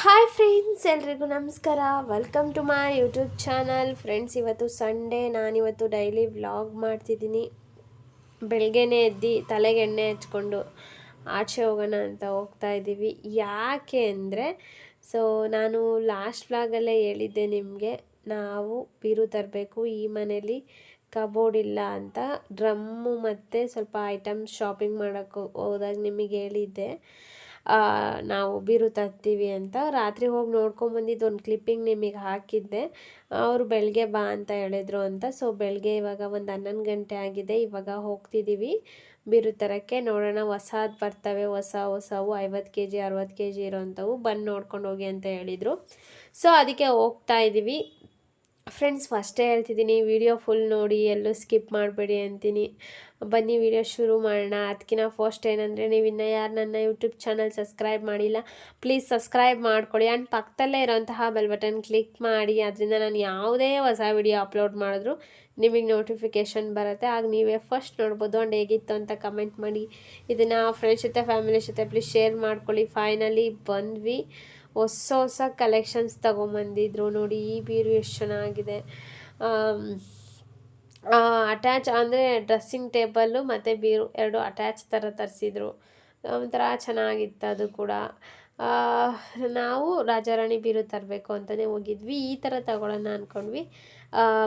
Hi friends, ಎಲ್ರಿಗೂ ನಮಸ್ಕಾರ. Welcome to my YouTube channel friends ಇವತ್ತು ಸಂಡೇ ನಾನಿವತ್ತು ಡೈಲಿ ವ್ಲಾಗ್ ಮಾಡ್ತಿದ್ದೀನಿ. ಬೆಳಗ್ಗೆನೇ ಎದ್ದು ತಲೆಗೆ ಎಣ್ಣೆ ಹಚ್ಕೊಂಡು ಆಚೆ ಹೋಗೋಣ ಅಂತ ಹೋಗ್ತಾ ಇದ್ದೀವಿ. ಯಾಕೆ ಅಂದರೆ ಸೊ ನಾನು ಲಾಸ್ಟ್ ವ್ಲಾಗಲ್ಲೇ ಹೇಳಿದ್ದೆ ನಿಮಗೆ, ನಾವು ಬೀರು ತರಬೇಕು, ಈ ಮನೇಲಿ ಕಬೋರ್ಡ್ ಇಲ್ಲ ಅಂತ. ಡ್ರಮ್ಮು ಮತ್ತು ಸ್ವಲ್ಪ ಐಟಮ್ಸ್ ಶಾಪಿಂಗ್ ಮಾಡೋಕ್ಕೆ ಹೋದಾಗ ನಿಮಗೆ ಹೇಳಿದ್ದೆ. ನಾವು ಬೀರು ತರ್ತೀವಿ ಅಂತ ರಾತ್ರಿ ಹೋಗಿ ನೋಡ್ಕೊಂಬಂದಿದ್ದು ಒಂದು ಕ್ಲಿಪ್ಪಿಂಗ್ ನಿಮಗೆ ಹಾಕಿದ್ದೆ. ಅವರು ಬೆಳಗ್ಗೆ ಬಾ ಅಂತ ಹೇಳಿದ್ರು ಅಂತ. ಸೊ ಬೆಳಗ್ಗೆ ಇವಾಗ ಒಂದು ಹನ್ನೊಂದು ಗಂಟೆ ಆಗಿದೆ. ಇವಾಗ ಹೋಗ್ತಿದ್ದೀವಿ ಬೀರು ತರಕ್ಕೆ ನೋಡೋಣ. ಹೊಸದು ಬರ್ತವೆ. ಹೊಸ ಹೊಸವು ಐವತ್ತು ಕೆ ಜಿ ಅರವತ್ತು ಕೆ ಜಿ ಇರೋವಂಥವು ಬಂದು ನೋಡ್ಕೊಂಡು ಹೋಗಿ ಅಂತ ಹೇಳಿದರು. ಸೊ ಅದಕ್ಕೆ ಹೋಗ್ತಾ ಇದ್ದೀವಿ ಫ್ರೆಂಡ್ಸ್ ಫಸ್ಟೇ ಹೇಳ್ತಿದ್ದೀನಿ ವಿಡಿಯೋ ಫುಲ್ ನೋಡಿ, ಎಲ್ಲೂ ಸ್ಕಿಪ್ ಮಾಡಬೇಡಿ ಅಂತೀನಿ. ಬನ್ನಿ ವಿಡಿಯೋ ಶುರು ಮಾಡೋಣ. ಅದಕ್ಕಿಂತ ಫಸ್ಟ್ ಏನಂದರೆ, ನೀವು ಇನ್ನೂ ಯಾರು ನನ್ನ ಯೂಟ್ಯೂಬ್ ಚಾನಲ್ ಸಬ್ಸ್ಕ್ರೈಬ್ ಮಾಡಿಲ್ಲ ಪ್ಲೀಸ್ ಸಬ್ಸ್ಕ್ರೈಬ್ ಮಾಡ್ಕೊಳ್ಳಿ ಆ್ಯಂಡ್ ಪಕ್ಕದಲ್ಲೇ ಇರೋಂತಹ ಬೆಲ್ ಬಟನ್ ಕ್ಲಿಕ್ ಮಾಡಿ, ಅದರಿಂದ ನಾನು ಯಾವುದೇ ಹೊಸ ವಿಡಿಯೋ ಅಪ್ಲೋಡ್ ಮಾಡಿದ್ರು ನಿಮಗೆ ನೋಟಿಫಿಕೇಷನ್ ಬರುತ್ತೆ. ಆಗ ನೀವೇ ಫಸ್ಟ್ ನೋಡ್ಬೋದು ಆ್ಯಂಡ್ ಹೇಗಿತ್ತು ಅಂತ ಕಮೆಂಟ್ ಮಾಡಿ. ಇದನ್ನು ಫ್ರೆಂಡ್ಸ್ ಜೊತೆ ಫ್ಯಾಮಿಲಿ ಜೊತೆ ಪ್ಲೀಸ್ ಶೇರ್ ಮಾಡ್ಕೊಳ್ಳಿ. ಫೈನಲಿ ಬಂದ್ವಿ. ಹೊಸ ಹೊಸ ಕಲೆಕ್ಷನ್ಸ್ ತೊಗೊಂಬಂದಿದ್ರು. ನೋಡಿ, ಈ ಬೀರು ಎಷ್ಟು ಚೆನ್ನಾಗಿದೆ. ಅಟ್ಯಾಚ್ ಅಂದರೆ ಡ್ರೆಸ್ಸಿಂಗ್ ಟೇಬಲ್ಲು ಮತ್ತು ಬೀರು ಎರಡು ಅಟ್ಯಾಚ್ ಥರ ತರಿಸಿದ್ರು. ಒಂಥರ ಚೆನ್ನಾಗಿತ್ತು ಅದು ಕೂಡ. ನಾವು ರಾಜಾರಾಣಿ ಬೀರು ತರಬೇಕು ಅಂತಲೇ ಹೋಗಿದ್ವಿ. ಈ ಥರ ತಗೊಳ್ಳೋಣ ಅಂದ್ಕೊಂಡ್ವಿ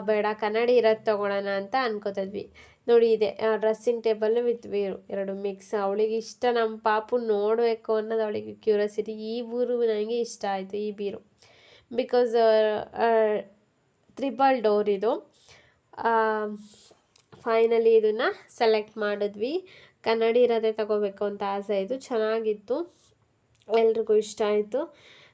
ಬೇಡ, ಕನ್ನಡಿ ಇರೋದು ತಗೊಳ್ಳೋಣ ಅಂತ ಅನ್ಕೋತಿದ್ವಿ. ನೋಡಿ ಇದೆ ಡ್ರೆಸ್ಸಿಂಗ್ ಟೇಬಲ್ ವಿತ್ ಬೀರು ಎರಡು ಮಿಕ್ಸ್ ಅವಳಿಗೆ ಇಷ್ಟ ನಮ್ಮ ಪಾಪು ನೋಡಬೇಕು ಅನ್ನೋದು ಅವಳಿಗೆ ಕ್ಯೂರಿಯಾಸಿಟಿ ಈ ಬೂರು ನನಗೆ ಇಷ್ಟ ಆಯಿತು, ಈ ಬೀರು. ಬಿಕಾಸ್ ತ್ರಿಬಲ್ ಡೋರ್ ಇದು. ಫೈನಲಿ ಇದನ್ನು ಸೆಲೆಕ್ಟ್ ಮಾಡಿದ್ವಿ. ಕನ್ನಡಿ ಇರೋದೇ ತಗೋಬೇಕು ಅಂತ ಆಸೆ ಇದು, ಚೆನ್ನಾಗಿತ್ತು. ಎಲ್ರಿಗೂ ಇಷ್ಟ ಆಯಿತು.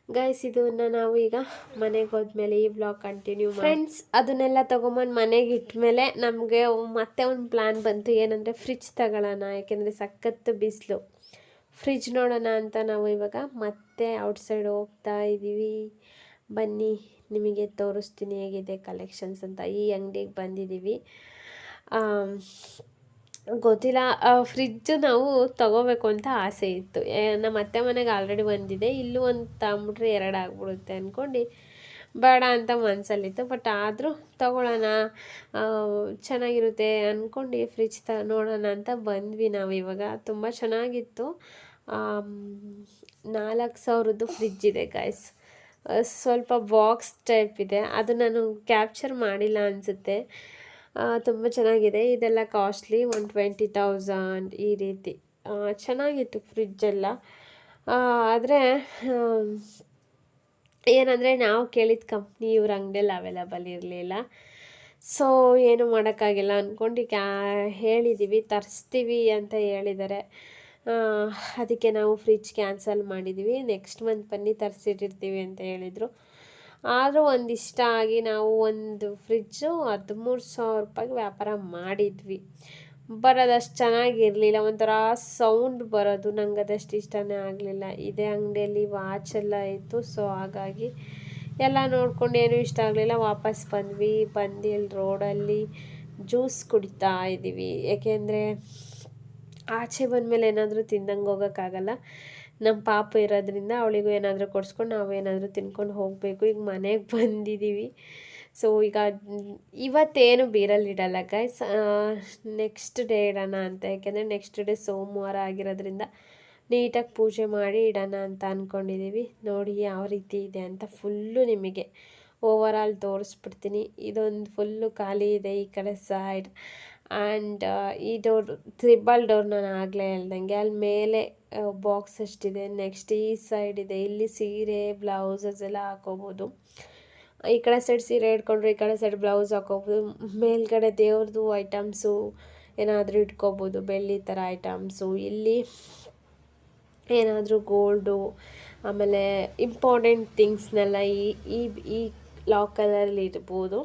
ಗೈಸ್ ಇದನ್ನು ನಾವು ಈಗ ಮನೆಗೆ ಹೋದ್ಮೇಲೆ ಈ ಬ್ಲಾಗ್ ಕಂಟಿನ್ಯೂ ಫ್ರೆಂಡ್ಸ್ ಅದನ್ನೆಲ್ಲ ತಗೊಂಬಂದು ಮನೆಗೆ ಇಟ್ಟಮೇಲೆ ನಮಗೆ ಮತ್ತೆ ಒಂದು ಪ್ಲ್ಯಾನ್ ಬಂತು. ಏನಂದರೆ ಫ್ರಿಜ್ ತಗೊಳ್ಳೋಣ ಯಾಕೆಂದರೆ ಸಖತ್ತು ಬಿಸಿಲು. ಫ್ರಿಜ್ ನೋಡೋಣ ಅಂತ ನಾವು ಇವಾಗ ಮತ್ತೆ ಔಟ್ಸೈಡ್ ಹೋಗ್ತಾ ಇದ್ದೀವಿ ಬನ್ನಿ, ನಿಮಗೆ ತೋರಿಸ್ತೀನಿ ಹೇಗಿದೆ ಕಲೆಕ್ಷನ್ಸ್ ಅಂತ ಈ ಅಂಗಡಿಗೆ ಬಂದಿದ್ದೀವಿ ಗೊತ್ತಿಲ್ಲ. ಫ್ರಿಜ್ ನಾವು ತಗೋಬೇಕು ಅಂತ ಆಸೆ ಇತ್ತು. ನಮ್ಮ ಅತ್ತೆ ಮನೆಗೆ ಆಲ್ರೆಡಿ ಒಂದಿದೆ ಇಲ್ಲೂ ಒಂದು ತಗೊಂಬಿಟ್ರೆ ಎರಡು ಆಗ್ಬಿಡುತ್ತೆ ಅಂದ್ಕೊಂಡು ಬೇಡ ಅಂತ ಮನಸ್ಸಲ್ಲಿತ್ತು ಬಟ್ ಆದರೂ ತಗೊಳ್ಳೋಣ ಚೆನ್ನಾಗಿರುತ್ತೆ ಅಂದ್ಕೊಂಡು ಫ್ರಿಜ್ ತ ನೋಡೋಣ ಅಂತ ಬಂದ್ವಿ ನಾವು ಇವಾಗ. ತುಂಬ ಚೆನ್ನಾಗಿತ್ತು. ನಾಲ್ಕು ಸಾವಿರದ್ದು ಫ್ರಿಜ್ ಇದೆ ಗಾಯ್ಸ್ ಸ್ವಲ್ಪ ಬಾಕ್ಸ್ ಟೈಪ್ ಇದೆ. ಅದು ನಾನು ಕ್ಯಾಪ್ಚರ್ ಮಾಡಿಲ್ಲ ಅನಿಸುತ್ತೆ. ತುಂಬ ಚೆನ್ನಾಗಿದೆ. ಇದೆಲ್ಲ ಕಾಸ್ಟ್ಲಿ ಒನ್ ಟ್ವೆಂಟಿ ತೌಸಂಡ್ ಈ ರೀತಿ. ಚೆನ್ನಾಗಿತ್ತು ಫ್ರಿಜ್ಜೆಲ್ಲ ಆದರೆ ಏನಂದರೆ ನಾವು ಕೇಳಿದ ಕಂಪ್ನಿ ಇವ್ರ ಅಂಗಡಿಯಲ್ಲಿ ಅವೈಲಬಲ್ ಇರಲಿಲ್ಲ. ಸೊ ಏನು ಮಾಡೋಕ್ಕಾಗಿಲ್ಲ ಅಂದ್ಕೊಂಡು ಕ್ಯಾ ಹೇಳಿದ್ದೀವಿ ತರಿಸ್ತೀವಿ ಅಂತ ಹೇಳಿದ್ದಾರೆ. ಅದಕ್ಕೆ ನಾವು ಫ್ರಿಜ್ ಕ್ಯಾನ್ಸಲ್ ಮಾಡಿದ್ದೀವಿ ನೆಕ್ಸ್ಟ್ ಮಂತ್ ಬನ್ನಿ ತರಿಸಿಟ್ಟಿರ್ತೀವಿ ಅಂತ ಹೇಳಿದರು. ಆದರೂ ಒಂದಿಷ್ಟ ಆಗಿ ನಾವು ಒಂದು ಫ್ರಿಜ್ಜು ಹದಿಮೂರು ಸಾವಿರ ರೂಪಾಯಿಗೆ ವ್ಯಾಪಾರ ಮಾಡಿದ್ವಿ. ಬರೋದಷ್ಟು ಚೆನ್ನಾಗಿರಲಿಲ್ಲ, ಒಂಥರ ಸೌಂಡ್ ಬರೋದು ನಂಗೆ ಅದಷ್ಟು ಇಷ್ಟನೇ ಆಗಲಿಲ್ಲ. ಇದೇ ಅಂಗಡಿಯಲ್ಲಿ ವಾಚ್ ಎಲ್ಲ ಇತ್ತು ಸೊ ಹಾಗಾಗಿ ಎಲ್ಲ ನೋಡ್ಕೊಂಡು ಏನೂ ಇಷ್ಟ ಆಗಲಿಲ್ಲ. ವಾಪಸ್ ಬಂದ್ವಿ ಬಂದು ಇಲ್ಲಿ ರೋಡಲ್ಲಿ ಜ್ಯೂಸ್ ಕುಡಿತಾ ಇದ್ದೀವಿ. ಏಕೆಂದರೆ ಆಚೆ ಬಂದಮೇಲೆ ಏನಾದರೂ ತಿಂದಂಗೆ ಹೋಗೋಕ್ಕಾಗಲ್ಲ. ನಮ್ಮ ಪಾಪ ಇರೋದ್ರಿಂದ ಅವಳಿಗೂ ಏನಾದರೂ ಕೊಡಿಸ್ಕೊಂಡು ನಾವು ಏನಾದರೂ ತಿನ್ಕೊಂಡು ಹೋಗಬೇಕು. ಈಗ ಮನೆಗೆ ಬಂದಿದ್ದೀವಿ ಸೊ ಈಗ ಇವತ್ತೇನು ಬೀರಲ್ಲಿ ಇಡಲ್ಲ ಗೈಸ್ ನೆಕ್ಸ್ಟ್ ಡೇ ಇಡೋಣ ಅಂತ. ಯಾಕೆಂದರೆ ನೆಕ್ಸ್ಟ್ ಡೇ ಸೋಮವಾರ ಆಗಿರೋದ್ರಿಂದ ನೀಟಾಗಿ ಪೂಜೆ ಮಾಡಿ ಇಡೋಣ ಅಂತ ಅಂದ್ಕೊಂಡಿದ್ದೀವಿ ನೋಡಿ ಯಾವ ರೀತಿ ಇದೆ ಅಂತ ಫುಲ್ಲು ನಿಮಗೆ ಓವರ್ ಆಲ್ ತೋರಿಸ್ಬಿಡ್ತೀನಿ. ಇದೊಂದು ಫುಲ್ಲು ಖಾಲಿ ಇದೆ ಈ ಕಡೆ ಸೈಡ್ ಆ್ಯಂಡ್ ಈ ಡೋರ್ ತ್ರಿಬಲ್ ಡೋರ್ ನಾನು ಆಗಲೇ ಹೇಳ್ದಂಗೆ. ಅಲ್ಲಿ ಮೇಲೆ ಬಾಕ್ಸ್ ಅಷ್ಟಿದೆ. ನೆಕ್ಸ್ಟ್ ಈ ಸೈಡ್ ಇದೆ. ಇಲ್ಲಿ ಸೀರೆ ಬ್ಲೌಸಸ್ ಎಲ್ಲ ಹಾಕೋಬೋದು. ಈ ಕಡೆ ಸೈಡ್ ಸೀರೆ ಇಟ್ಕೊಂಡ್ರೆ, ಈ ಕಡೆ ಸೈಡ್ ಬ್ಲೌಸ್ ಹಾಕೋಬೋದು. ಮೇಲ್ಗಡೆ ದೇವ್ರದ್ದು ಐಟಮ್ಸು ಏನಾದರೂ ಇಟ್ಕೋಬೋದು. ಬೆಳ್ಳಿ ಥರ ಐಟಮ್ಸು ಇಲ್ಲಿ ಏನಾದರೂ ಗೋಲ್ಡು ಆಮೇಲೆ ಇಂಪಾರ್ಟೆಂಟ್ ಥಿಂಗ್ಸ್ನೆಲ್ಲ ಈ ಈ ಈ ಲಾಕರಲ್ಲಿ ಇರ್ಬೋದು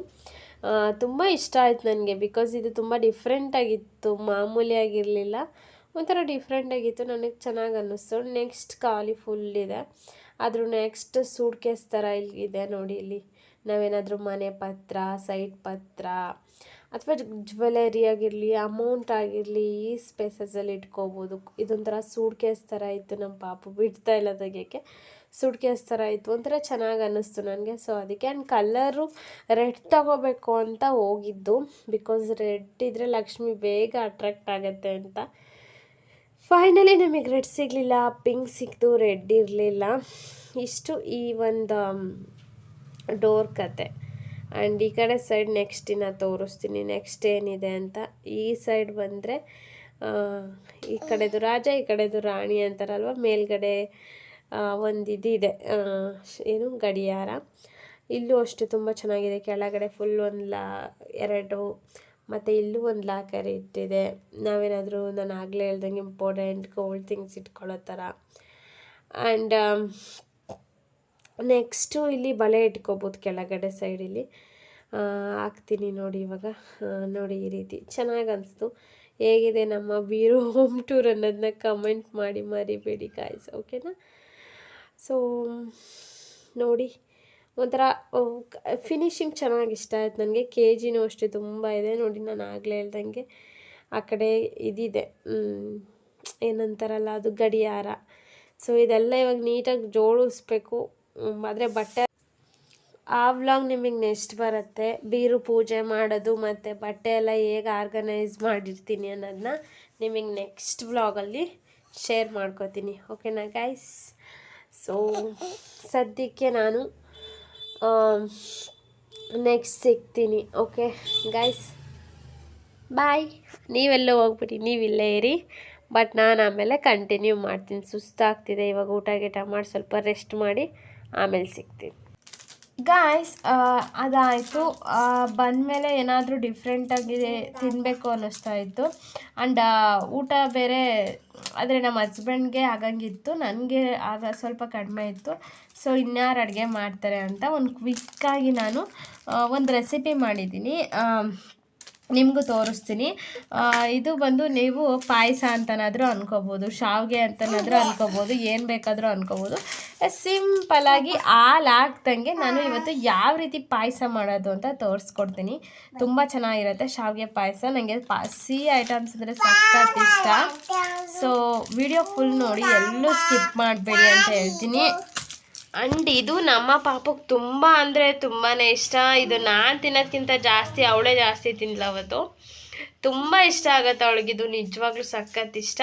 ತುಂಬ ಇಷ್ಟ ಆಯಿತು ನನಗೆ ಬಿಕಾಸ್ ಇದು ತುಂಬ ಡಿಫ್ರೆಂಟಾಗಿತ್ತು ಮಾಮೂಲಿಯಾಗಿರಲಿಲ್ಲ. ಒಂಥರ ಡಿಫ್ರೆಂಟಾಗಿತ್ತು ನನಗೆ ಚೆನ್ನಾಗಿ ಅನ್ನಿಸ್ತು. ನೆಕ್ಸ್ಟ್ ಖಾಲಿ ಫುಲ್ ಇದೆ. ಆದರೂ ನೆಕ್ಸ್ಟ್ ಸೂಟ್ ಕೇಸ್ ಥರ ಇಲ್ಲಿ ಇದೆ ನೋಡಿ ಇಲ್ಲಿ. ನಾವೇನಾದರೂ ಮನೆ ಪತ್ರ ಸೈಟ್ ಪತ್ರ, ಅಥವಾ ಜ್ಯುವೆಲರಿ ಆಗಿರಲಿ ಅಮೌಂಟ್ ಆಗಿರಲಿ, ಈ ಸ್ಪೇಸಸಲ್ಲಿ ಇಟ್ಕೋಬೋದು. ಇದೊಂಥರ ಸೂಟ್ ಕೇಸ್ ಥರ ಇತ್ತು ನಮ್ಮ ಪಾಪು, ಬಿಡ್ತಾ ಇಲ್ಲ ತೆಗಿಯೋಕ್ಕೆ ಸೂಟ್ ಕೇಸ್ ಥರ ಇತ್ತು. ಒಂಥರ ಚೆನ್ನಾಗಿ ಅನ್ನಿಸ್ತು ನನಗೆ. ಸೊ ಅದಕ್ಕೆ ಆ್ಯಂಡ್ ಕಲರು ರೆಡ್ ತಗೋಬೇಕು ಅಂತ ಹೋಗಿದ್ದು. ಬಿಕಾಸ್ ರೆಡ್ ಇದ್ದರೆ ಲಕ್ಷ್ಮಿ ಬೇಗ ಅಟ್ರಾಕ್ಟ್ ಆಗುತ್ತೆ ಅಂತ. ಫೈನಲಿ ನಮಗೆ ರೆಡ್ ಸಿಗಲಿಲ್ಲ ಪಿಂಕ್ ಸಿಕ್ತು ರೆಡ್ ಇರಲಿಲ್ಲ. ಇಷ್ಟು ಈ ಒಂದು ಡೋರ್ ಕತೆ. ಆ್ಯಂಡ್ ಈ ಕಡೆ ಸೈಡ್ ನೆಕ್ಸ್ಟ್ ಇನ್ನು ತೋರಿಸ್ತೀನಿ. ನೆಕ್ಸ್ಟ್ ಏನಿದೆ ಅಂತ. ಈ ಸೈಡ್ ಬಂದರೆ ಈ ಕಡೆದು ರಾಜ, ಈ ಕಡೆದು ರಾಣಿ ಅಂತಾರಲ್ವ? ಮೇಲ್ಗಡೆ ಒಂದು ಇದಿದೆ. ಏನು? ಗಡಿಯಾರ. ಇಲ್ಲೂ ಅಷ್ಟೇ ತುಂಬ ಚೆನ್ನಾಗಿದೆ. ಕೆಳಗಡೆ ಫುಲ್ ಒಂದು ಎರಡು ಮತ್ತು ಇಲ್ಲೂ ಒಂದು ಲಾಕರ್ ಇಟ್ಟಿದೆ. ನಾವೇನಾದರೂ ನಾನು ಆಗಲೇ ಹೇಳ್ದಂಗೆ ಇಂಪಾರ್ಟೆಂಟ್ ಗೋಲ್ಡ್ ಥಿಂಗ್ಸ್ ಇಟ್ಕೊಳ್ಳೋ ಥರ ಆ್ಯಂಡ್ ನೆಕ್ಸ್ಟು ಇಲ್ಲಿ ಬಳೆ ಇಟ್ಕೋಬೋದು ಕೆಳಗಡೆ ಸೈಡಲ್ಲಿ ಹಾಕ್ತೀನಿ ನೋಡಿ ಇವಾಗ. ನೋಡಿ ಈ ರೀತಿ. ಚೆನ್ನಾಗಿ ಅನಿಸ್ತು. ಹೇಗಿದೆ ನಮ್ಮ ಬೀರು ಹೋಮ್ ಟೂರ್ ಅನ್ನೋದನ್ನ ಕಮೆಂಟ್ ಮಾಡಿ ಮರಿಬೇಡಿ ಗಾಯ್ಸ್ ಓಕೆನಾ ಸೊ ನೋಡಿ. ಒಂಥರ ಫಿನಿಶಿಂಗ್ ಚೆನ್ನಾಗಿ ಇಷ್ಟ ಆಯ್ತು ನನಗೆ. ಕೆ ಜಿನೂ ಅಷ್ಟೇ ತುಂಬ ಇದೆ. ನೋಡಿ ನಾನು ಆಗಲೇ ಹೇಳ್ದಂಗೆ ಆ ಕಡೆ ಇದಿದೆ. ಏನಂತಾರಲ್ಲ ಅದು ಗಡಿಯಾರ. ಸೊ ಇದೆಲ್ಲ ಇವಾಗ ನೀಟಾಗಿ ಜೋಡಿಸ್ಬೇಕು. ಆದರೆ ಬಟ್ಟೆ, ಆ ವ್ಲಾಗ್ ನಿಮಗೆ ನೆಕ್ಸ್ಟ್ ಬರುತ್ತೆ. ಬೀರು ಪೂಜೆ ಮಾಡೋದು ಮತ್ತು ಬಟ್ಟೆ ಎಲ್ಲ ಹೇಗೆ ಆರ್ಗನೈಸ್ ಮಾಡಿರ್ತೀನಿ ಅನ್ನೋದನ್ನ ನಿಮಗೆ ನೆಕ್ಸ್ಟ್ ವ್ಲಾಗಲ್ಲಿ ಶೇರ್ ಮಾಡ್ಕೋತೀನಿ. ಓಕೆನಾ ಗೈಸ್ ಸೊ ಸದ್ಯಕ್ಕೆ ನಾನು ನೆಕ್ಸ್ಟ್ ಸಿಗ್ತೀನಿ ಓಕೆ ಗೈಸ್ ಬಾಯ್ ನೀವೆಲ್ಲ ಹೋಗ್ಬಿಡಿ, ನೀವಿಲ್ಲೇ ಇರಿ. ಬಟ್ ನಾನು ಆಮೇಲೆ ಕಂಟಿನ್ಯೂ ಮಾಡ್ತೀನಿ. ಸುಸ್ತಾಗ್ತಿದೆ ಇವಾಗ ಊಟ ಗೀಟ ಮಾಡಿ ಸ್ವಲ್ಪ ರೆಸ್ಟ್ ಮಾಡಿ ಆಮೇಲೆ ಸಿಗ್ತೀನಿ. ಗಾಯ್ಸ್ ಅದಾಯಿತು. ಬಂದಮೇಲೆ ಏನಾದರೂ ಡಿಫ್ರೆಂಟಾಗಿದೆ ತಿನ್ನಬೇಕು ಅನ್ನಿಸ್ತಾ ಇತ್ತು. ಆ್ಯಂಡ್ ಊಟ ಬೇರೆ, ಆದರೆ ನಮ್ಮ ಹಸ್ಬೆಂಡ್ಗೆ ಆಗಂಗಿತ್ತು. ನನಗೆ ಆಗ ಸ್ವಲ್ಪ ಕಡಿಮೆ ಇತ್ತು. ಸೊ ಇನ್ಯಾರು ಅಡುಗೆ ಮಾಡ್ತಾರೆ ಅಂತ ಒಂದು ಕ್ವಿಕ್ಕಾಗಿ ನಾನು ಒಂದು ರೆಸಿಪಿ ಮಾಡಿದ್ದೀನಿ. ನಿಮಗೂ ತೋರಿಸ್ತೀನಿ. ಇದು ಬಂದು ನೀವು ಪಾಯಸ ಅಂತನಾದರೂ ಅನ್ಕೋಬೋದು, ಶಾವಿಗೆ ಅಂತನಾದರೂ ಅನ್ಕೋಬೋದು, ಏನು ಬೇಕಾದರೂ ಅನ್ಕೋಬೋದು. ಸಿಂಪಲಾಗಿ ಹಾಲು ಹಾಕ್ದಂಗೆ ನಾನು ಇವತ್ತು ಯಾವ ರೀತಿ ಪಾಯಸ ಮಾಡೋದು ಅಂತ ತೋರಿಸ್ಕೊಡ್ತೀನಿ. ತುಂಬ ಚೆನ್ನಾಗಿರುತ್ತೆ ಶಾವಿಗೆ ಪಾಯಸ. ನನಗೆ ಪಾ, ಸಿಹಿ ಐಟಮ್ಸ್ ಅಂದರೆ ಸಖತ್ ಇಷ್ಟ. ಸೊ, ವಿಡಿಯೋ ಫುಲ್ ನೋಡಿ, ಎಲ್ಲೂ ಸ್ಕಿಪ್ ಮಾಡಬೇಡಿ ಅಂತ ಹೇಳ್ತೀನಿ. ಅಂಡ್ ಇದು ನಮ್ಮ ಪಾಪಕ್ಕೆ ತುಂಬ ಅಂದರೆ ತುಂಬಾ ಇಷ್ಟ. ಇದು ನಾನು ತಿನ್ನೋದ್ಕಿಂತ ಜಾಸ್ತಿ ಅವಳೇ ಜಾಸ್ತಿ ತಿನ್ಲ ಅವತ್ತು. ತುಂಬ ಇಷ್ಟ ಆಗುತ್ತೆ ಇದು ನಿಜವಾಗ್ಲೂ ಸಖತ್ ಇಷ್ಟ.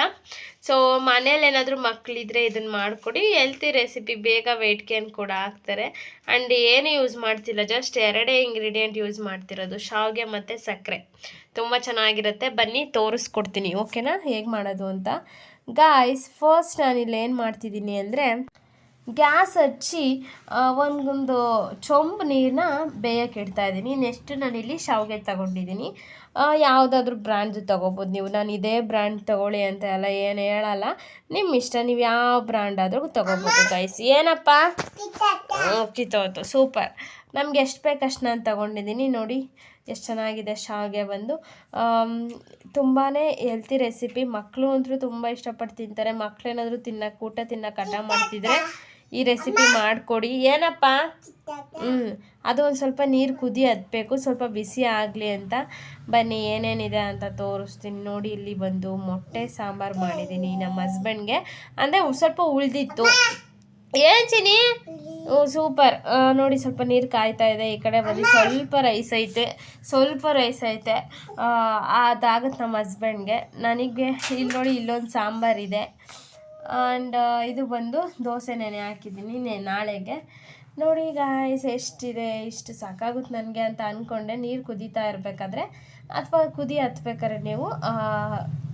ಸೊ ಮನೇಲಿ ಏನಾದರೂ ಮಕ್ಕಳಿದ್ರೆ ಇದನ್ನು ಮಾಡಿಕೊಡಿ. ಹೆಲ್ತಿ ರೆಸಿಪಿ ಬೇಗ ವೆಯ್ಟ್ ಗೇನ್ ಕೂಡ ಹಾಕ್ತಾರೆ. ಆ್ಯಂಡ್ ಏನು ಯೂಸ್ ಮಾಡ್ತಿಲ್ಲ. ಜಸ್ಟ್ ಎರಡೇ ಇಂಗ್ರೀಡಿಯೆಂಟ್ ಯೂಸ್ ಮಾಡ್ತಿರೋದು. ಶಾವಿಗೆ ಮತ್ತು ಸಕ್ಕರೆ ತುಂಬ ಚೆನ್ನಾಗಿರುತ್ತೆ. ಬನ್ನಿ, ತೋರಿಸ್ಕೊಡ್ತೀನಿ. ಓಕೆನಾ? ಹೇಗೆ ಮಾಡೋದು ಅಂತ. ಗಾಯ್ಸ್ ಫಸ್ಟ್ ನಾನು ಏನು ಮಾಡ್ತಿದ್ದೀನಿ ಅಂದರೆ ಗ್ಯಾಸ್ ಹಚ್ಚಿ ಒಂದೊಂದು ಚೊಂಬು ನೀರನ್ನ ಬೇಯಕ್ಕೆ ಇಡ್ತಾ ಇದ್ದೀನಿ. ನೆಕ್ಸ್ಟ್ ಇಲ್ಲಿ ಶಾವಿಗೆ ತಗೊಂಡಿದ್ದೀನಿ. ಯಾವುದಾದ್ರೂ ಬ್ರ್ಯಾಂಡ್ದು ತೊಗೋಬೋದು. ನೀವು, ನಾನು ಇದೇ ಬ್ರ್ಯಾಂಡ್ ತೊಗೊಳ್ಳಿ ಅಂತ ಎಲ್ಲ ಏನು ಹೇಳಲ್ಲ. ನಿಮ್ಮ ಇಷ್ಟ, ನೀವು ಯಾವ ಬ್ರ್ಯಾಂಡ್ ಆದರೂ ತೊಗೋಬೋದು ಗೈಸ್ ಏನಪ್ಪ? ಕಿತ್ತೋತು ಸೂಪರ್. ನಮ್ಗೆ ಎಷ್ಟು ಬೇಕಷ್ಟು ನಾನು ತಗೊಂಡಿದ್ದೀನಿ. ನೋಡಿ, ಎಷ್ಟು ಚೆನ್ನಾಗಿದೆ ಶಾವಿಗೆ ಬಂದು. ತುಂಬಾ ಹೆಲ್ತಿ ರೆಸಿಪಿ ಮಕ್ಕಳು ಅಂತೂ ತುಂಬ ಇಷ್ಟಪಟ್ಟು ತಿಂತಾರೆ. ಮಕ್ಕಳೇನಾದರೂ ತಿನ್ನೋಕೆ, ಊಟ ತಿನ್ನೋಕೆ ಹಠ ಮಾಡ್ತಿದ್ರೆ ಈ ರೆಸಿಪಿ ಮಾಡಿಕೊಡಿ. ಏನಪ್ಪ? ಹ್ಞೂ ಅದು ಒಂದು ಸ್ವಲ್ಪ ನೀರು ಕುದಿ ಹದಬೇಕು ಸ್ವಲ್ಪ ಬಿಸಿ ಆಗಲಿ ಅಂತ. ಬನ್ನಿ ಏನೇನಿದೆ ಅಂತ ತೋರಿಸ್ತೀನಿ. ನೋಡಿ ಇಲ್ಲಿ ಬಂದು ಮೊಟ್ಟೆ ಸಾಂಬಾರು ಮಾಡಿದ್ದೀನಿ ನಮ್ಮ ಹಸ್ಬೆಂಡ್ಗೆ ಅಂದರೆ ಸ್ವಲ್ಪ ಉಳಿದಿತ್ತು. ಏನ್ ಚಿನಿ ಸೂಪರ್. ನೋಡಿ ಸ್ವಲ್ಪ ನೀರು ಕಾಯ್ತಾ ಇದೆ. ಈ ಕಡೆ ಬಂದು ಸ್ವಲ್ಪ ರೈಸ್ ಐತೆ. ಸ್ವಲ್ಪ ರೈಸ್ ಐತೆ. ಅದಾಗುತ್ತೆ ನಮ್ಮ ಹಸ್ಬೆಂಡ್ಗೆ ನನಗೆ ಇಲ್ಲಿ ನೋಡಿ ಇಲ್ಲೊಂದು ಸಾಂಬಾರಿದೆ ಆ್ಯಂಡ್ ಇದು ಬಂದು ದೋಸೆ ನೆನೆ ಹಾಕಿದ್ದೀನಿ ನೆ, ನಾಳೆಗೆ. ನೋಡಿ ಗಾಯ್ಸ್ ಎಷ್ಟಿದೆ, ಇಷ್ಟು ಸಾಕಾಗುತ್ತೆ ನನಗೆ ಅಂತ ಅಂದ್ಕೊಂಡೆ ನೀರು ಕುದೀತಾ ಇರಬೇಕಾದ್ರೆ, ಅಥವಾ ಕುದಿ ಹತ್ಬೇಕಾದ್ರೆ ನೀವು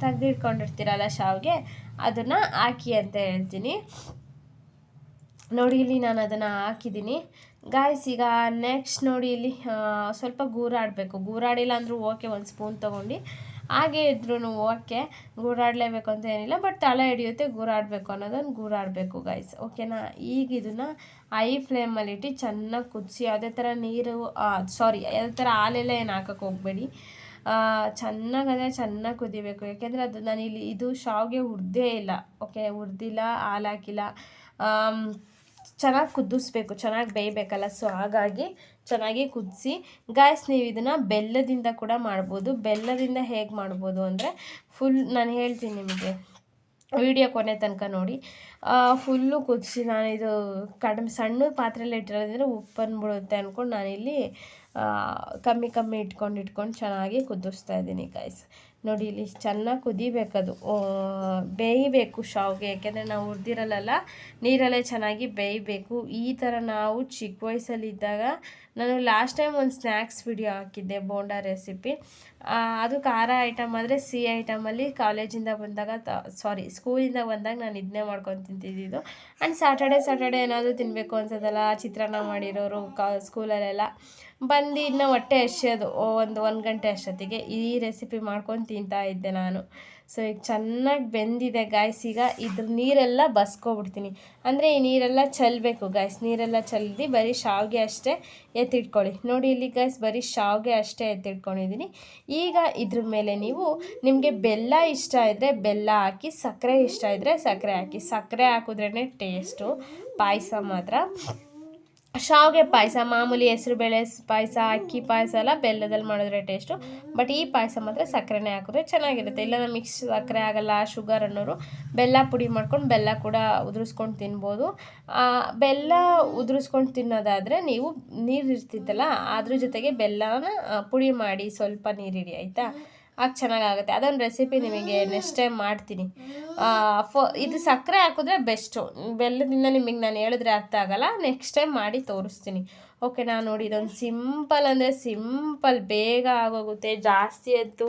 ತೆಗೆದಿಟ್ಕೊಂಡಿರ್ತೀರಲ್ಲ ಶಾವಿಗೆ, ಅದನ್ನು ಹಾಕಿ ಅಂತ ಹೇಳ್ತೀನಿ. ನೋಡಿ ಇಲ್ಲಿ ನಾನು ಅದನ್ನು ಹಾಕಿದ್ದೀನಿ. ಗಾಯ್ಸ್ ಈಗ ನೆಕ್ಸ್ಟ್ ನೋಡಿ ಇಲ್ಲಿ ಸ್ವಲ್ಪ ಗೂರಾಡಬೇಕು. ಗೂರಾಡಿಲ್ಲ ಅಂದರೂ ಓಕೆ, ಒಂದು ಸ್ಪೂನ್ ತೊಗೊಂಡು. ಹಾಗೆ ಇದ್ರೂ ಓಕೆ ಗೂರಾಡಲೇಬೇಕು ಅಂತ ಏನಿಲ್ಲ ಬಟ್ ತಳ ಹಿಡಿಯುತ್ತೆ ಗೂರಾಡಬೇಕು ಅನ್ನೋದನ್ನು ಗೂರಾಡಬೇಕು ಗೈಸ್ ಓಕೆನಾ ಈಗ ಇದನ್ನು ಐ ಫ್ಲೇಮಲ್ಲಿ ಇಟ್ಟು ಚೆನ್ನಾಗಿ ಕುದಿಸಿ ಯಾವುದೇ ಥರ ನೀರು ಸಾರಿ ಯಾವುದೇ ಥರ ಹಾಲೆಲ್ಲ ಏನು ಹಾಕಕ್ಕೆ ಹೋಗಬೇಡಿ. ಚೆನ್ನಾಗಂದರೆ ಚೆನ್ನಾಗಿ ಕುದಿಬೇಕು, ಯಾಕೆಂದರೆ ಅದು ನಾನು ಇಲ್ಲಿ ಇದು ಶಾವಿಗೆ ಹುರಿದೇ ಇಲ್ಲ ಓಕೆ ಹುರಿದಿಲ್ಲ, ಹಾಲು ಹಾಕಿಲ್ಲ. ಚೆನ್ನಾಗಿ ಕುದಿಸ್ಬೇಕು, ಚೆನ್ನಾಗಿ ಬೇಯಬೇಕಲ್ಲ? ಸೊ ಹಾಗಾಗಿ ಚೆನ್ನಾಗಿ ಕುದಿಸಿ ಗಾಯ್ಸ್ ನೀವು ಇದನ್ನು ಬೆಲ್ಲದಿಂದ ಕೂಡ ಮಾಡ್ಬೋದು. ಬೆಲ್ಲದಿಂದ ಹೇಗೆ ಮಾಡ್ಬೋದು ಅಂದರೆ ಫುಲ್ ನಾನು ಹೇಳ್ತೀನಿ ನಿಮಗೆ ವಿಡಿಯೋ ಕೊನೆ ತನಕ ನೋಡಿ. ಫುಲ್ಲು ಕುದಿಸಿ ನಾನಿದು ಕಡಿಮೆ, ಸಣ್ಣ ಪಾತ್ರೆಯಲ್ಲಿ ಇಟ್ಟಿರೋದ್ರಿಂದ ಬಿಡುತ್ತೆ ಅಂದ್ಕೊಂಡು ನಾನಿಲ್ಲಿ ಕಮ್ಮಿ ಕಮ್ಮಿ ಇಟ್ಕೊಂಡು ಇಟ್ಕೊಂಡು ಚೆನ್ನಾಗಿ ಕುದಿಸ್ತಾ ಇದ್ದೀನಿ ಗಾಯ್ಸ್ ನೋಡಿ, ಇಲ್ಲಿ ಚೆನ್ನಾಗಿ ಕುದಿಬೇಕದು. ಬೇಯಬೇಕು ಶಾವ್ಗೆ, ಯಾಕೆಂದರೆ ನಾವು ಹುರಿದಿರಲ್ಲ ನೀರಲ್ಲೇ ಚೆನ್ನಾಗಿ ಬೇಯಬೇಕು. ಈ ಥರ ನಾವು ಚಿಕ್ಕ ವಯಸ್ಸಲ್ಲಿದ್ದಾಗ ನಾನು ಲಾಸ್ಟ್ ಟೈಮ್ ಒಂದು ಸ್ನ್ಯಾಕ್ಸ್ ವಿಡಿಯೋ ಹಾಕಿದ್ದೆ, ಬೋಂಡಾ ರೆಸಿಪಿ. ಅದು ಖಾರ ಐಟಮ್ ಆದರೆ ಸಿಹಿ ಐಟಮಲ್ಲಿ ಕಾಲೇಜಿಂದ ಬಂದಾಗ ತ ಸಾರಿ ಸ್ಕೂಲಿಂದ ಬಂದಾಗ ನಾನು ಇದನ್ನೇ ಮಾಡ್ಕೊಂಡು ತಿಂತಿದ್ದಿದ್ದು ಆ್ಯಂಡ್ ಸ್ಯಾಟರ್ಡೆ ಸ್ಯಾಟರ್ಡೆ ಏನಾದರೂ ತಿನ್ನಬೇಕು ಅನ್ಸೋದಲ್ಲ, ಚಿತ್ರಾನ್ನ ಮಾಡಿರೋರು ಕಾ ಸ್ಕೂಲಲ್ಲೆಲ್ಲ ಬಂದು ಇನ್ನು ಹೊಟ್ಟೆ ಹಸಿಯೋದು ಒಂದು ಒಂದು ಗಂಟೆ ಅಷ್ಟೊತ್ತಿಗೆ ಈ ರೆಸಿಪಿ ಮಾಡ್ಕೊಂಡು ತಿಂತಾ ಇದ್ದೆ ನಾನು. ಸೊ ಈಗ ಚೆನ್ನಾಗಿ ಬೆಂದಿದೆ ಗಾಯ್ಸ್ ಈಗ ಇದ್ರ ನೀರೆಲ್ಲ ಬಸ್ಕೊಬಿಡ್ತೀನಿ. ಅಂದರೆ ಈ ನೀರೆಲ್ಲ ಚೆಲ್ಲಬೇಕು ಗಾಯ್ಸ್ ನೀರೆಲ್ಲ ಚಲ್ದಿ ಬರೀ ಶಾವಿಗೆ ಅಷ್ಟೇ ಎತ್ತಿಟ್ಕೊಳ್ಳಿ. ನೋಡಿ ಇಲ್ಲಿ ಗಾಯ್ಸ್ ಬರೀ ಶಾವಿಗೆ ಅಷ್ಟೇ ಎತ್ತಿಟ್ಕೊಂಡಿದ್ದೀನಿ ಈಗ ಇದ್ರ ಮೇಲೆ ನೀವು ನಿಮಗೆ ಬೆಲ್ಲ ಇಷ್ಟ ಇದ್ದರೆ ಬೆಲ್ಲ ಹಾಕಿ, ಸಕ್ಕರೆ ಇಷ್ಟ ಇದ್ದರೆ ಸಕ್ಕರೆ ಹಾಕಿ. ಸಕ್ಕರೆ ಹಾಕಿದ್ರೇ ಟೇಸ್ಟು ಪಾಯಸ ಮಾತ್ರ. ಶಾವಿಗೆ ಪಾಯಸ, ಮಾಮೂಲಿ ಹೆಸರುಬೇಳೆ ಪಾಯಸ, ಅಕ್ಕಿ ಪಾಯಸ ಎಲ್ಲ ಬೆಲ್ಲದಲ್ಲಿ ಮಾಡಿದ್ರೆ ಟೇಸ್ಟು ಬಟ್ ಈ ಪಾಯಸ ಮಾತ್ರ ಸಕ್ಕರೆನೇ ಹಾಕಿದ್ರೆ ಚೆನ್ನಾಗಿರುತ್ತೆ. ಇಲ್ಲ ಮಿಕ್ಸ್ ಸಕ್ಕರೆ ಆಗಲ್ಲ ಶುಗರ್ ಅನ್ನೋರು. ಬೆಲ್ಲ ಪುಡಿ ಮಾಡ್ಕೊಂಡು ಬೆಲ್ಲ ಕೂಡ ಉದುರಿಸ್ಕೊಂಡು ತಿನ್ಬೋದು. ಬೆಲ್ಲ ಉದುರಿಸ್ಕೊಂಡು ತಿನ್ನೋದಾದರೆ ನೀವು ನೀರು ಇರ್ತಿತ್ತಲ್ಲ ಅದ್ರ ಜೊತೆಗೆ ಬೆಲ್ಲನ ಪುಡಿ ಮಾಡಿ ಸ್ವಲ್ಪ ನೀರಿಡಿ, ಆಯಿತಾ? ಆಗ ಚೆನ್ನಾಗಾಗುತ್ತೆ. ಅದೊಂದು ರೆಸಿಪಿ ನಿಮಗೆ ನೆಕ್ಸ್ಟ್ ಟೈಮ್ ಮಾಡ್ತೀನಿ. ಫೋ ಇದು ಸಕ್ಕರೆ ಹಾಕಿದ್ರೆ ಬೆಸ್ಟು ಬೆಲ್ಲದಿಂದ ನಿಮಗೆ ನಾನು ಹೇಳಿದ್ರೆ ಅರ್ಥ ಆಗಲ್ಲ. ನೆಕ್ಸ್ಟ್ ಟೈಮ್ ಮಾಡಿ ತೋರಿಸ್ತೀನಿ. ಓಕೆ ನಾನು ನೋಡಿ ಇದೊಂದು ಸಿಂಪಲ್ ಅಂದರೆ ಸಿಂಪಲ್ ಬೇಗ ಆಗೋಗುತ್ತೆ. ಜಾಸ್ತಿ ಎದ್ದು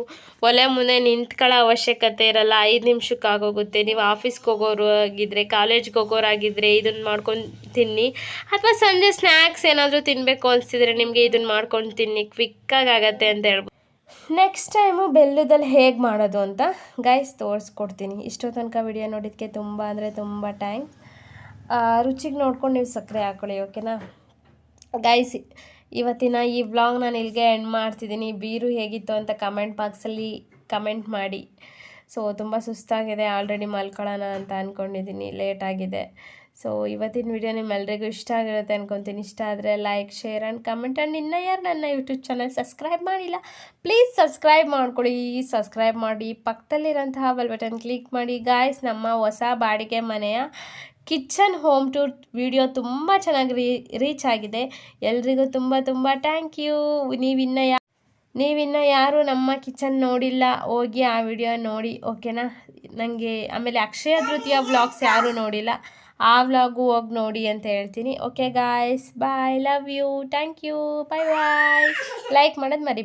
ಒಲೆ ಮುಂದೆ ನಿಂತ್ಕೊಳ್ಳೋ ಅವಶ್ಯಕತೆ ಇರಲ್ಲ. ಐದು ನಿಮಿಷಕ್ಕೆ ಆಗೋಗುತ್ತೆ. ನೀವು ಆಫೀಸ್ಗೆ ಹೋಗೋರು ಆಗಿದ್ದರೆ ಕಾಲೇಜ್ಗೆ ಹೋಗೋರಾಗಿದ್ದರೆ ಇದನ್ನು ಮಾಡ್ಕೊಂಡು ತಿನ್ನಿ ಅಥವಾ ಸಂಜೆ ಸ್ನ್ಯಾಕ್ಸ್ ಏನಾದರೂ ತಿನ್ನಬೇಕು ಅನಿಸಿದ್ರೆ ನಿಮಗೆ ಇದನ್ನು ಮಾಡ್ಕೊಂಡು ತಿನ್ನಿ ಕ್ವಿಕ್ಕಾಗಿ ಆಗತ್ತೆ ಅಂತ ಹೇಳ್ಬೋದು ನೆಕ್ಸ್ಟ್ ಟೈಮು ಬೆಲ್ಲದಲ್ಲಿ ಹೇಗೆ ಮಾಡೋದು ಅಂತ ಗೈಸ್ ತೋರಿಸ್ಕೊಡ್ತೀನಿ. ಇಷ್ಟೋ ತನಕ ವಿಡಿಯೋ ನೋಡಿದ್ದಕ್ಕೆ ತುಂಬ ಅಂದರೆ ತುಂಬ ಥ್ಯಾಂಕ್ಸ್ ರುಚಿಗೆ ನೋಡ್ಕೊಂಡು ನೀವು ಸಕ್ಕರೆ ಹಾಕೊಳ್ಳಿ ಓಕೆನಾ ಗೈಸ್ ಇವತ್ತಿನ ಈ ವ್ಲಾಗ್ ನಾನು ಇಲ್ಲಿಗೆ ಎಂಡ್ ಮಾಡ್ತಿದ್ದೀನಿ. ಬೀರು ಹೇಗಿತ್ತು ಅಂತ ಕಮೆಂಟ್ ಬಾಕ್ಸಲ್ಲಿ ಕಮೆಂಟ್ ಮಾಡಿ. ಸೊ ತುಂಬ ಸುಸ್ತಾಗಿದೆ ಆಲ್ರೆಡಿ ಮಲ್ಕೊಳ್ಳೋಣ ಅಂತ ಅಂದ್ಕೊಂಡಿದ್ದೀನಿ ಲೇಟ್ ಆಗಿದೆ. ಸೊ ಇವತ್ತಿನ ವಿಡಿಯೋ ನಿಮ್ಮೆಲ್ರಿಗೂ ಇಷ್ಟ ಆಗಿರುತ್ತೆ ಅನ್ಕೊತೀನಿ. ಇಷ್ಟ ಆದರೆ like share and comment and ಇನ್ನ ಯಾರು ನನ್ನ ಯೂಟ್ಯೂಬ್ ಚಾನಲ್ ಸಬ್ಸ್ಕ್ರೈಬ್ ಮಾಡಿಲ್ಲ ಪ್ಲೀಸ್ ಸಬ್ಸ್ಕ್ರೈಬ್ ಮಾಡ್ಕೊಳ್ಳಿ ಸಬ್ಸ್ಕ್ರೈಬ್ ಮಾಡಿ ಪಕ್ಕದಲ್ಲಿರೋಂತಹ ಬೆಲ್ ಬಟನ್ ಕ್ಲಿಕ್ ಮಾಡಿ. ಗಾಯ್ಸ್ ನಮ್ಮ ಹೊಸ ಬಾಡಿಗೆ ಮನೆಯ ಕಿಚನ್ ಹೋಮ್ ಟೂರ್ ವಿಡಿಯೋ ತುಂಬ ಚೆನ್ನಾಗಿ ರೀ ರೀಚ್ ಆಗಿದೆ. ಎಲ್ರಿಗೂ ತುಂಬ ತುಂಬ ಥ್ಯಾಂಕ್ ಯು ನೀವಿನ್ನ ಯಾ, ನೀವಿನ್ನ ಯಾರು ನಮ್ಮ ಕಿಚನ್ ನೋಡಿಲ್ಲ, ಹೋಗಿ ಆ ವಿಡಿಯೋ ನೋಡಿ ಓಕೆನಾ ನನಗೆ ಆಮೇಲೆ ಅಕ್ಷಯ ತೃತೀಯ ಬ್ಲಾಗ್ಸ್ ಯಾರೂ ನೋಡಿಲ್ಲ. ಆ ವ್ಲಾಗು ಹೋಗಿ ನೋಡಿ ಅಂತ ಹೇಳ್ತೀನಿ. Okay guys bye love you thank you bye bye like ಮಾಡೋದು ಮರಿ